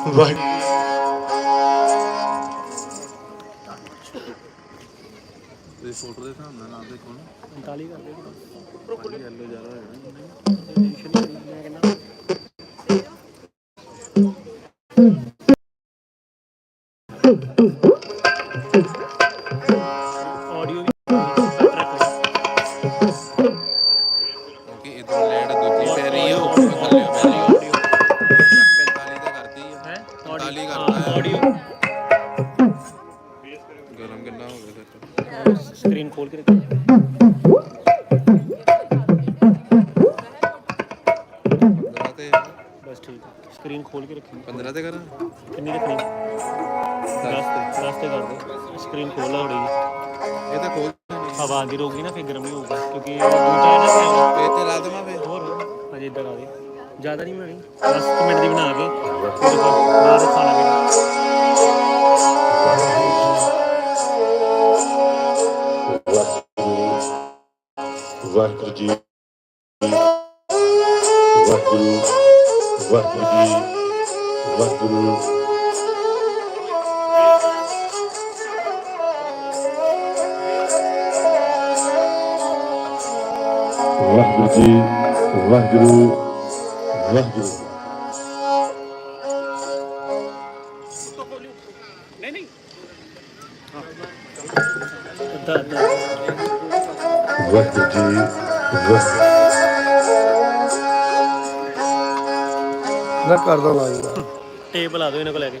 ਵਾਹਿਗੁਰੂ ਤੇ ਫੋਟੋ ਦੇ ਹਿਸਾਬ ਨਾਲ ਨਾ ਦੇਖੋ ਨਾ 45 ਕਰ ਦੇ ਪਾਲੀ ਯੈਲੋ ਜ਼ਿਆਦਾ ਹੋਏਗਾ ਮੈਂ ਕਹਿੰਦਾ ਆਡੀਓ ਖੋਲ ਕੇ ਤੇ ਬਸ ਠੀਕ ਸਕਰੀਨ ਖੋਲ ਕੇ ਰੱਖੀ 15 ਤੇ ਕਰਾਂ? ਕਿੰਨੀ ਰੱਖਣੀ? 10 ਤੇ 10 ਤੇ ਕਰ ਦੇ ਸਕਰੀਨ ਖੋਲ ਲਾ ਇਹ ਤਾਂ ਖੋਲ ਹਵਾ ਆਂਦੀ ਰਹੂਗੀ ਨਾ ਫਿਰ ਗਰਮ ਨਹੀਂ ਹੋਊਗਾ ਕਿਉਂਕਿ ਦੂਜਾ ਹੈ ਨਾ camera। ਤੇ ਤੇ ਲਾ ਦੇਵਾਂ ਫੇ ਹੋਰ ਅਜੇ ਇਦਾਂ ਆ ਦੇ ਜ਼ਿਆਦਾ ਨਹੀਂ ਬਣਾਣੀ 10 ਮਿੰਟ ਦੀ ਬਣਾ ਕੇ ਫਿਰ ਬਾਅਦ ਖਾਣਾ ਪੀਣਾ ਵਾਹਿਗੁਰੂ ਜੀ ਵਾਹਿਗੁਰੂ ਵਾਹਿਗੁਰੂ ਜੀ ਵਾਹਿਗੁਰੂ ਵਾਹਿਗੁਰੂ ਜੀ ਵਾਹਿਗੁਰੂ ਵਾਹਿਗੁਰੂ ਵਾਹਿਗੁਰੂ ਜੀ ਨਾ ਕਰ ਦੋ ਟੇਪ ਲਾ ਦਿਓ ਇਹਨਾਂ ਕੋਲ ਲੈ ਕੇ।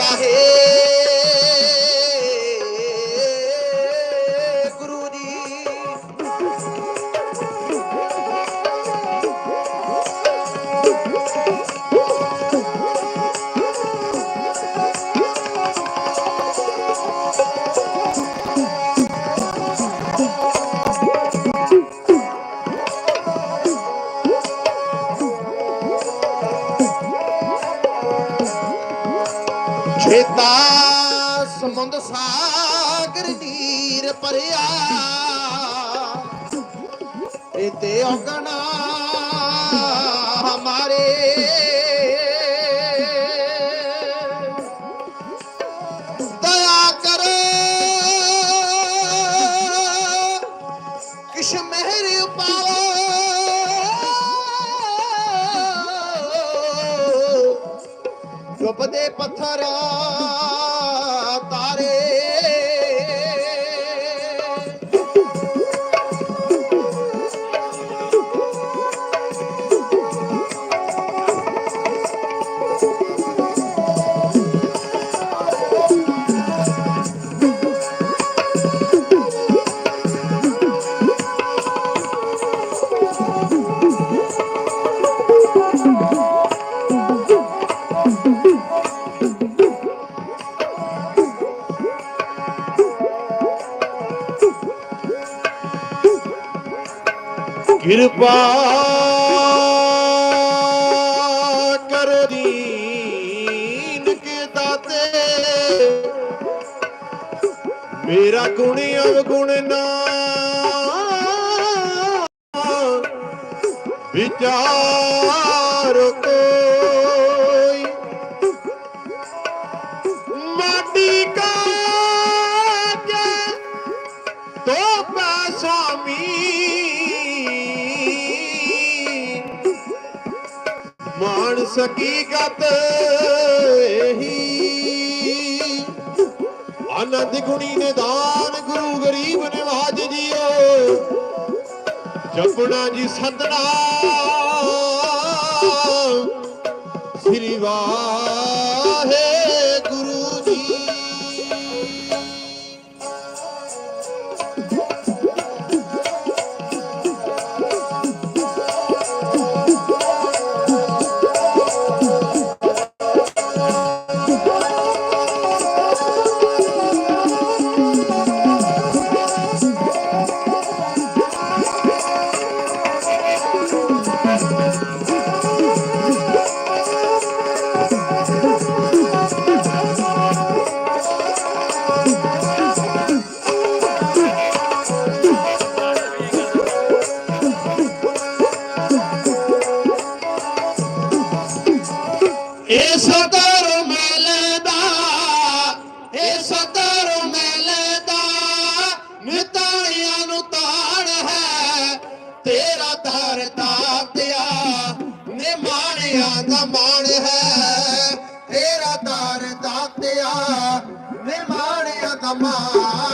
ਸ੍ਰੀ ਛੇਤਾ ਸਮੁੰਦ ਸਾਗਰ ਨੀਰ ਭਰਿਆ। ਇਹ ਤੇ ਔਗਣਾ ਹਮਾਰੇ ধারা ਕਿਰਪਾ ਕਰੋ ਦੀਨ ਮੇਰਾ ਗੁਣ ਅਵਗੁਣ ਨਾ। ਵਿਚਾਰ ਹਕੀਕਤ ਇਹੀ। ਅਨੰਦ ਗੁਣੀ ਨਿਦਾਨ ਗੁਰੂ ਗਰੀਬ ਨਿਵਾਜ ਜੀਓ। ਜਪਣਾ ਜੀ ਸਦਣਾ। ਸ੍ਰੀ ਵਾਹਿਗੁਰੂ ਇਸ ਕਰੋ ਮੈਲੇ ਦਾ ਇਸ ਕਰੋ ਮੈਲੇ ਦਾ ਮਿਤਾਣਿਆਂ ਨੂੰ ਤਾਣ ਹੈ, ਤੇਰਾ ਧਰ ਤਾਤਿਆ, ਨਿਮਾਣਿਆਂ ਦਾ ਮਾਣ ਹੈ। ਤੇਰਾ ਧਰ ਤਾਤਿਆ, ਨਿਮਾਣਿਆਂ ਦਾ ਮਾਣ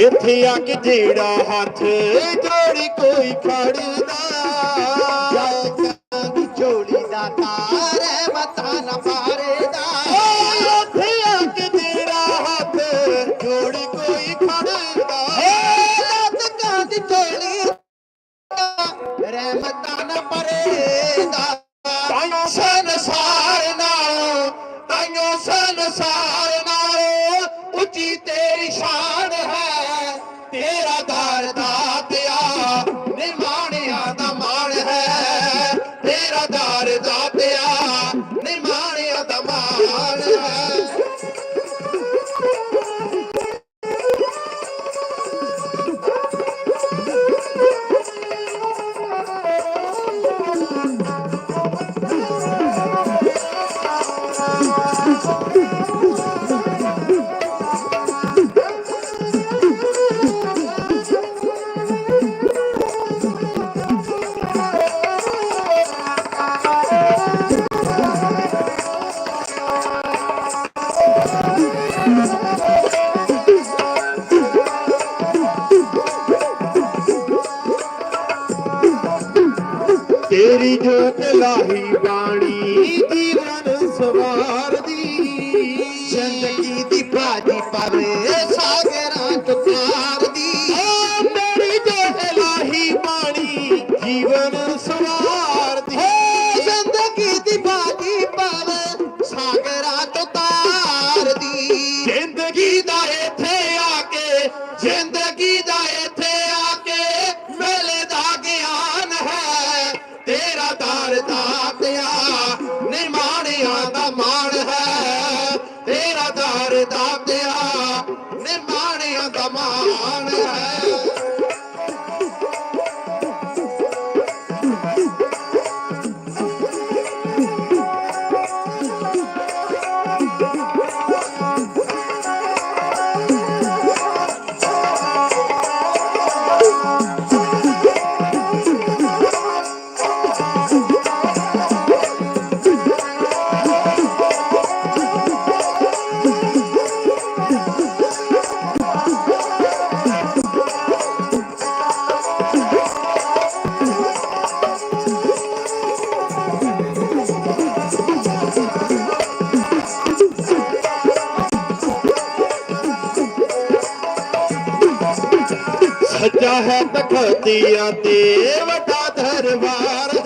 ਇੱਥੇ ਆ ਕੇ ਜਿਹੜਾ ਹੱਥ ਜੋੜੀ ਕੋਈ ਖੜਦਾ। ਹੈ ਤਖਤੀਆਂ ਤੇ ਵੱਡਾ ਦਰਬਾਰ।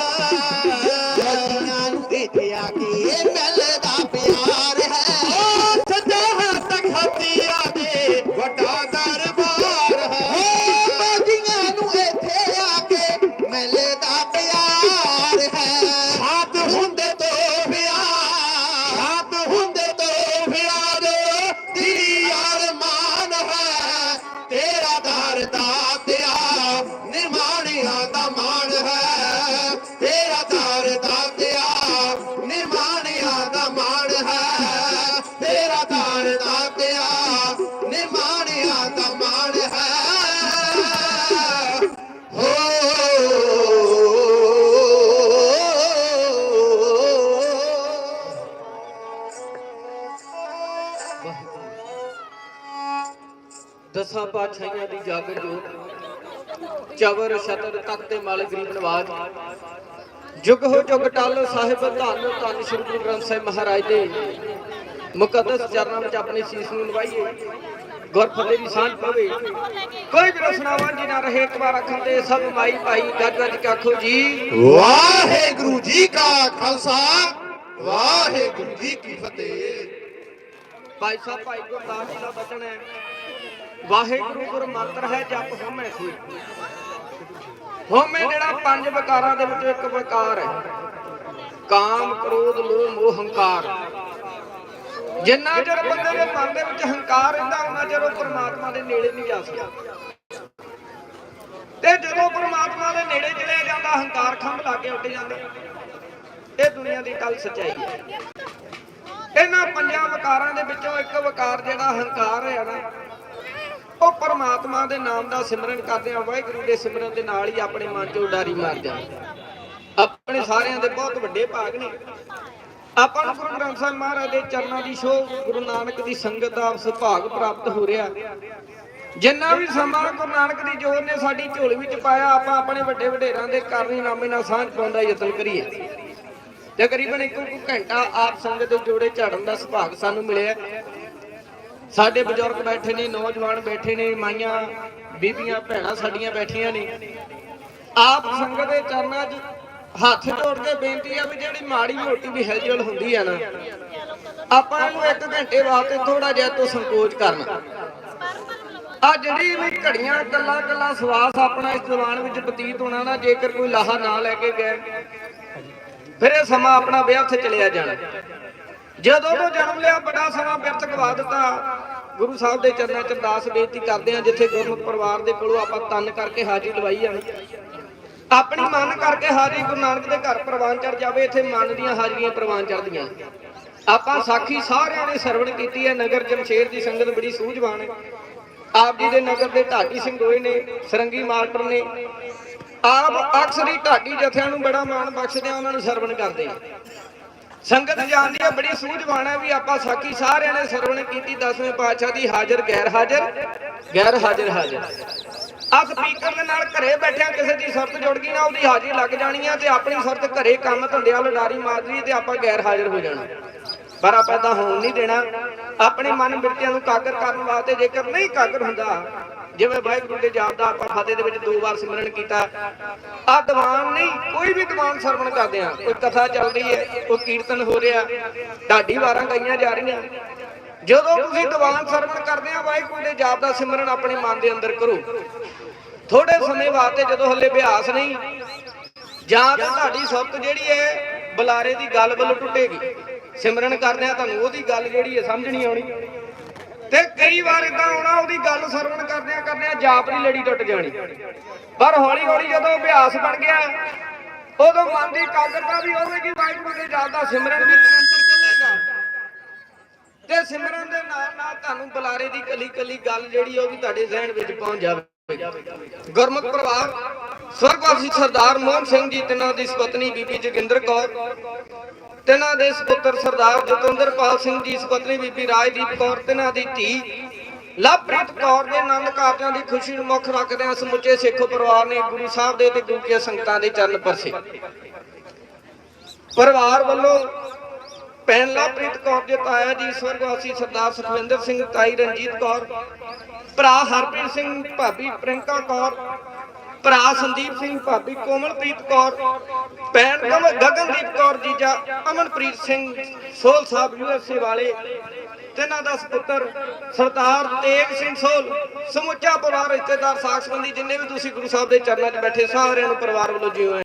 ਪਾਤਸ਼ਾਹੀਆਂ ਦੀ ਜਾਗਰ ਜੋਤ ਚਵਰ ਛਤਰ ਤਖਤ ਤੇ ਮਾਲ ਗਰੀਬ ਨਵਾਜ। ਜੁਗ ਹੋ ਜੁਗ ਟਲ ਸਾਹਿਬ ਧੰਨ ਧੰਨ ਸ੍ਰੀ ਗੁਰੂ ਗ੍ਰੰਥ ਸਾਹਿਬ ਮਹਾਰਾਜ ਦੇ। ਮੁਕੱਦਸ ਚਰਨਾਂ ਵਿੱਚ ਆਪਣੇ ਸੀਸ ਨੂੰ ਨਵਾਈਏ ਗੁਰ ਫਤਿਹ ਦੀ ਸਾਂਝ ਪਵੇ। ਕੋਈ ਵੀ ਰਸਨਾ ਵਾਂਝੀ ਨਾ ਰਹੇ ਇੱਕ ਵਾਰ ਅੱਖਾਂ ਤੇ ਸਭ ਮਾਈ ਭਾਈ ਗੱਜ ਗੱਜ ਕੇ ਆਖੋ ਜੀ। ਵਾਹਿਗੁਰੂ ਜੀ ਕਾ ਖਾਲਸਾ ਵਾਹਿਗੁਰੂ ਜੀ ਕੀ ਫਤਿਹ। ਭਾਈ ਸਾਹਿਬ ਭਾਈ ਗੁਰਦਾਸ ਜੀ ਦਾ ਬਚਨ ਹੈ। ਵਾਹਿਗੁਰੂ ਗੁਰ ਮੰਤਰ ਹੈ ਜਪ ਹੋਮੈ ਸੋਈ ਹੋਮੈ ਜਿਹੜਾ ਪੰਜ ਵਿਕਾਰਾਂ ਦੇ ਵਿੱਚੋਂ ਇੱਕ ਵਿਕਾਰ ਹੈ। ਕਾਮ, ਕ੍ਰੋਧ ਲੋਭ ਮੋਹ, ਹੰਕਾਰ। ਜਿੰਨਾ ਚਿਰ ਬੰਦੇ ਦੇ ਮਨ ਦੇ ਵਿੱਚ ਹੰਕਾਰ ਰਹਿੰਦਾ ਉਹਨਾਂ ਚਿਰ ਉਹ ਪਰਮਾਤਮਾ ਦੇ ਨੇੜੇ ਨਹੀਂ ਜਾ ਸਕਦਾ। ਤੇ ਜਦੋਂ ਪਰਮਾਤਮਾ ਦੇ ਨੇੜੇ ਚਲਿਆ ਜਾਂਦਾ, ਹੰਕਾਰ ਖੰਭ ਲਾ ਕੇ ਉੱਡ ਜਾਂਦਾ। ਇਹ ਦੁਨੀਆ ਦੀ ਗੱਲ ਸੱਚਾਈ ਹੈ। ਇਹਨਾਂ ਪੰਜਾਂ ਵਿਕਾਰਾਂ ਦੇ ਵਿੱਚੋਂ ਇੱਕ ਵਿਕਾਰ ਜਿਹੜਾ ਹੰਕਾਰ ਹੈ ਨਾ ਉਹ ਪਰਮਾਤਮਾ ਦੇ ਨਾਮ ਦਾ ਸਿਮਰਨ ਕਰਦੇ ਆ ਵਾਹਿਗੁਰੂ ਦੇ ਸਿਮਰਨ ਦੇ ਨਾਲ ਹੀ ਆਪਣੇ ਮਨ 'ਚੋਂ ਉਡਾਰੀ ਮਾਰਦੇ ਆ ਆਪਣੇ ਸਾਰਿਆਂ ਦੇ ਬਹੁਤ ਵੱਡੇ ਭਾਗ ਨੇ। ਆਪਾਂ ਨੂੰ ਗੁਰੂ ਗ੍ਰੰਥ ਸਾਹਿਬ ਮਹਾਰਾਜ ਦੇ ਚਰਨਾਂ ਦੀ ਸ਼ੋਭ ਗੁਰੂ ਨਾਨਕ ਦੀ ਸੰਗਤ ਦਾ ਸੁਭਾਗ ਪ੍ਰਾਪਤ ਹੋ ਰਿਹਾ। ਜਿੰਨਾ ਵੀ ਸਮਾਂ ਗੁਰੂ ਨਾਨਕ ਦੀ ਜੋਤ ਨੇ ਸਾਡੀ ਝੋਲੀ ਵਿੱਚ ਪਾਇਆ, ਆਪਾਂ ਆਪਣੇ ਵੱਡੇ ਵਡੇਰਾਂ ਦੇ ਕਰਨੀ ਨਾਮੇ ਨਾਲ ਸਾਂਝ ਪਾਉਣ ਦਾ ਯਤਨ ਕਰੀਏ। ਤਕਰੀਬਨ ਇੱਕ ਇੱਕ ਘੰਟਾ ਆਪ ਸੰਗਤ ਦੇ ਜੋੜੇ ਝਾੜਨ ਦਾ ਸੁਭਾਗ ਸਾਨੂੰ ਮਿਲਿਆ। ਸਾਡੇ ਬਜ਼ੁਰਗ ਬੈਠੇ ਨੇ, ਨੌਜਵਾਨ ਬੈਠੇ ਨੇ, ਮਾਈਆਂ, ਬੀਬੀਆਂ, ਭੈਣਾਂ ਸਾਡੀਆਂ ਬੈਠੀਆਂ ਨੇ। ਆਪ ਸੰਗਤ ਦੇ ਚਰਨਾਂ 'ਚ ਹੱਥ ਜੋੜ ਕੇ ਬੇਨਤੀ ਆ ਵੀ ਜਿਹੜੀ ਮਾੜੀ ਮੋਟੀ ਵੀ ਹਿਲਜੁਲ ਹੁੰਦੀ ਆ ਨਾ, ਆਪਾਂ ਨੂੰ ਇੱਕ ਘੰਟੇ ਵਾਸਤੇ ਥੋੜਾ ਜਿਹਾ ਤੋਂ ਸੰਕੋਚ ਕਰਨਾ। ਆ ਜਿਹੜੀ ਵੀ ਘੜੀਆਂ ਗੱਲਾਂ ਗੱਲਾਂ ਸਵਾਸ ਆਪਣਾ ਇਸ ਜ਼ੁਬਾਨ ਵਿੱਚ ਬਤੀਤ ਹੋਣਾ ਨਾ, ਜੇਕਰ ਕੋਈ ਲਾਹਾ ਨਾ ਲੈ ਕੇ ਗਏ, ਫਿਰ ਇਹ ਸਮਾਂ ਆਪਣਾ ਵਿਅਰਥ ਚਲਿਆ ਜਾਣਾ। ਜਦੋਂ ਤੋਂ ਜਨਮ ਲਿਆ ਬੜਾ ਸਮਾਂ ਵਿਅਰਥ ਗਵਾ ਦਿੱਤਾ। ਗੁਰੂ ਸਾਹਿਬ ਦੇ ਚਰਨਾਂ 'ਚ ਅਰਦਾਸ ਬੇਨਤੀ ਕਰਦੇ ਆ ਜਿੱਥੇ ਗੁਰਮੁਖ ਪਰਿਵਾਰ ਦੇ ਕੋਲੋਂ ਆਪਾਂ ਤਨ ਕਰਕੇ ਹਾਜ਼ਰੀ ਲਵਾਈ ਆ। ਆਪਣੀ ਮਨ ਕਰਕੇ ਹਾਜ਼ਰੀ ਗੁਰੂ ਨਾਨਕ ਦੇ ਘਰ ਪ੍ਰਵਾਨ ਚੜ ਜਾਵੇ, ਇੱਥੇ ਮਨ ਦੀਆਂ ਹਾਜ਼ਰੀਆਂ ਪ੍ਰਵਾਨ ਚੜਦੀਆਂ ਆਪਾਂ ਸਾਖੀ ਸਾਰਿਆਂ ਨੇ ਸਰਵਣ ਕੀਤੀ ਹੈ, ਨਗਰ ਜਮਸ਼ੇਰ ਦੀ ਸੰਗਤ ਬੜੀ ਸੂਝਵਾਨ ਹੈ। ਆਪ ਜੀ ਦੇ ਨਗਰ ਦੇ ਢਾਡੀ ਸਿੰਘ ਹੋਏ ਨੇ, ਸਰੰਗੀ ਮਾਸਟਰ ਨੇ। ਆਪ ਅਕਸਰ ਹੀ ਢਾਡੀ ਜਥਿਆਂ ਨੂੰ ਬੜਾ ਮਾਣ ਬਖਸ਼ਦੇ ਆ, ਉਹਨਾਂ ਨੂੰ ਸਰਵਣ ਕਰਦੇ ਸੰਗਤ ਜਾਣਦੀ ਹੈ ਬੜੀ ਸੂਝਵਾਨ ਹੈ ਵੀ ਆਪਾਂ ਸਾਖੀ ਸਾਰਿਆਂ ਨੇ ਸਰਵਣ ਕੀਤੀ, ਦਸਵੇਂ ਪਾਤਸ਼ਾਹ ਦੀ ਹਾਜ਼ਰ, ਗੈਰ ਹਾਜ਼ਰ ਗੈਰ ਹਾਜ਼ਰ ਹਾਜ਼ਰ। ਆ ਸਪੀਕਰ ਦੇ ਨਾਲ ਘਰੇ ਬੈਠਿਆਂ ਕਿਸੇ ਦੀ ਸੁਰਤ ਜੁੜ ਗਈ ਨਾ, ਉਹਦੀ ਹਾਜ਼ਰੀ ਲੱਗ ਜਾਣੀ ਆ ਤੇ ਆਪਣੀ ਸੁਰਤ ਘਰੇ ਕੰਮ ਧੰਦਿਆਂ ਵਾਲ ਉਡਾਰੀ ਮਾਰਦੀ ਤੇ ਆਪਾਂ ਗੈਰ ਹਾਜ਼ਰ ਹੋ ਜਾਣਾ। ਪਰ ਆਪਾਂ ਏਦਾਂ ਹੋਣ ਨਹੀਂ ਦੇਣਾ। ਆਪਣੇ ਮਨ ਬਿਰਤਿਆਂ ਨੂੰ ਕਾਗਰ ਕਰਨ ਵਾਸਤੇ ਜੇਕਰ ਨਹੀਂ ਕਾਗਰ ਹੁੰਦਾ ਜਿਵੇਂ ਵਾਹਿਗੁਰੂ ਦੇ ਜਾਪ ਦਾ ਆਪਾਂ ਫਤਿਹ ਦੇ ਵਿੱਚ ਦੋ ਵਾਰ ਸਿਮਰਨ ਕੀਤਾ ਆ ਦੀਵਾਨ ਨਹੀਂ, ਕੋਈ ਵੀ ਦੀਵਾਨ ਸਰਵਣ ਕਰਦੇ ਆ। ਕੋਈ ਕਥਾ ਚੱਲ ਰਹੀ ਹੈ, ਕੋਈ ਕੀਰਤਨ ਹੋ ਰਿਹਾ, ਢਾਡੀ ਵਾਰਾਂ ਗਾਈਆਂ ਜਾ ਰਹੀਆਂ। ਜਦੋਂ ਤੁਸੀਂ ਦੀਵਾਨ ਸਰਵਣ ਕਰਦੇ ਆ, ਵਾਹਿਗੁਰੂ ਦੇ ਜਾਪ ਦਾ ਸਿਮਰਨ ਆਪਣੇ ਮਨ ਦੇ ਅੰਦਰ ਕਰੋ। ਥੋੜੇ ਸਮੇਂ ਵਾਸਤੇ ਜਦੋਂ ਹੱਲੇ ਅਭਿਆਸ ਨਹੀਂ, ਜਾਂ ਤਾਂ ਤੁਹਾਡੀ ਸੁਰਤ ਜਿਹੜੀ ਹੈ, ਬੁਲਾਰੇ ਦੀ ਗੱਲ ਵੱਲੋਂ ਟੁੱਟੇਗੀ। ਸਿਮਰਨ ਕਰਦੇ ਆ, ਤੁਹਾਨੂੰ ਉਹਦੀ ਗੱਲ ਜਿਹੜੀ ਹੈ ਸਮਝ ਨਹੀਂ ਆਉਣੀ। ਤੇ ਕਈ ਵਾਰ ਇਦਾਂ ਆਉਣਾ ਉਹਦੀ ਗੱਲ ਸਰਵਣ ਕਰਦੇ ਆ ਜਾਪ ਦੀ ਲੜੀ ਟੁੱਟ ਜਾਣੀ। ਪਰ ਹੌਲੀ ਹੌਲੀ ਜਦੋਂ ਅਭਿਆਸ ਬਣ ਗਿਆ, ਉਦੋਂ ਮਨ ਦੀ ਕਾਗਰਤਾ ਵੀ ਹੋਵੇਗੀ ਵਾਹਿਗੁਰੂ ਦੇ ਜਾਪ ਦਾ ਸਿਮਰਨ ਵੀ ਨਿਰੰਤਰ ਚੱਲੇਗਾ। ਤੇ ਸਿਮਰਨ ਦੇ ਨਾਲ ਨਾਲ ਤੁਹਾਨੂੰ ਬੁਲਾਰੇ ਦੀ ਕਲੀ ਕਲੀ ਗੱਲ ਜਿਹੜੀ ਉਹ ਵੀ ਤੁਹਾਡੇ ਜ਼ਿਹਨ ਵਿੱਚ ਪਹੁੰਚ ਜਾਵੇ ਗੁਰਮੁਖ ਪ੍ਰਭਾਵ ਸਵਰਗਵਾਸੀ ਸਰਦਾਰ ਮੋਹਨ ਸਿੰਘ ਜੀ, ਤਿੰਨਾਂ ਦੀ ਸੁਪਤਨੀ ਬੀਬੀ ਜੋਗਿੰਦਰ ਕੌਰ ਤਿੰਨਾਂ ਦੇ ਸੁਪੁੱਤਰ ਸਰਦਾਰ ਜਤਿੰਦਰਪਾਲ ਸਿੰਘ ਜੀ, ਸੁਪਤਨੀ ਬੀਬੀ ਰਾਜਦੀਪ ਕੌਰ, ਤਿੰਨਾਂ ਦੀ ਧੀ ਲਵਪ੍ਰੀਤ ਕੌਰ ਦੇ ਆਨੰਦ ਕਾਰਜਾਂ ਦੀ ਖੁਸ਼ੀ ਨੂੰ ਮੁੱਖ ਰੱਖਦਿਆਂ ਸਮੁੱਚੇ ਸਿੱਖ ਪਰਿਵਾਰ ਨੇ ਗੁਰੂ ਸਾਹਿਬ ਦੇ ਤੇ ਗੁਰੂ ਕੀ ਸੰਗਤਾਂ ਦੇ ਚਰਨ ਪਰਸੇ। ਪਰਿਵਾਰ ਵੱਲੋਂ ਭੈਣ ਲਵਪ੍ਰੀਤ ਕੌਰ ਦੇ ਤਾਇਆ ਜੀ, ਸਵਰਗਵਾਸੀ ਸਰਦਾਰ ਸੁਖਵਿੰਦਰ ਸਿੰਘ, ਤਾਈ ਰਣਜੀਤ ਕੌਰ, ਭਰਾ ਹਰਪ੍ਰੀਤ ਸਿੰਘ, ਭਾਬੀ ਪ੍ਰਿੰਕਾ ਕੌਰ ਭਰਾ ਸੰਦੀਪ ਸਿੰਘ ਭਾਬੀ ਕੋਮਲਪ੍ਰੀਤ ਕੌਰ, ਭੈਣ ਕਮ ਗਗਨਦੀਪ ਕੌਰ ਜੀਜਾ ਅਮਨਪ੍ਰੀਤ ਸਿੰਘ ਸੋਲ ਸਾਹਿਬ ਯੂਐਸਏ ਵਾਲੇ, ਤਿੰਨਾਂ ਦਾ ਸੁਪੁੱਤਰ ਸਰਦਾਰ ਤੇਗ ਸਿੰਘ ਸੋਲ, ਸਮੁੱਚਾ ਪਰਿਵਾਰ ਰਿਸ਼ਤੇਦਾਰ ਸਾਖ ਸੰਬੰਧੀ ਜਿੰਨੇ ਵੀ ਤੁਸੀਂ ਗੁਰੂ ਸਾਹਿਬ ਦੇ ਚਰਨਾਂ 'ਚ ਬੈਠੇ ਸਾਰਿਆਂ ਨੂੰ ਪਰਿਵਾਰ ਵੱਲੋਂ ਜੀਓ